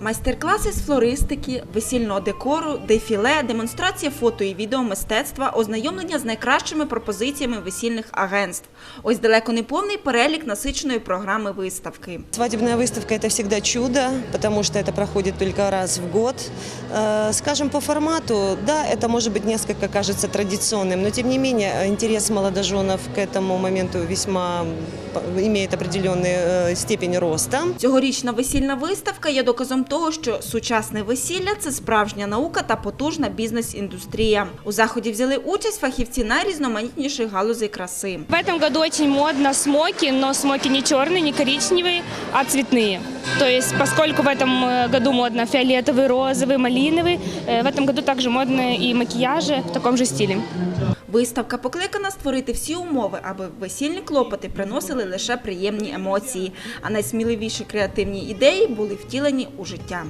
Майстер-класи з флористики, весільного декору, дефіле, демонстрація фото і відеомистецтва, ознайомлення з найкращими пропозиціями весільних агентств. Ось далеко не повний перелік насиченої програми виставки. Свадебная выставка – это всегда чудо, потому что это проходит только раз в год. Э, Скажем, по формату, да, это может быть несколько кажется традиционным, но тем не менее интерес молодоженов к этому моменту весьма п- имеет определенную э, степень роста. Цьогорічна весільна виставка є доказом того, що сучасне весілля це справжня наука та потужна бізнес-індустрія. У заході взяли участь фахівці найрізноманітніших галузей краси. В этом году очень модно смоки, но смоки не черные, не коричневые, а цветные. То есть, поскольку в этом э, году модно фиолетовый, розовый, малиновый, э, в этом году также модны и макияжи в таком же стиле. Виставка покликана створити всі умови, аби весільні клопоти приносили лише приємні емоції, а найсміливіші креативні ідеї були втілені у життя.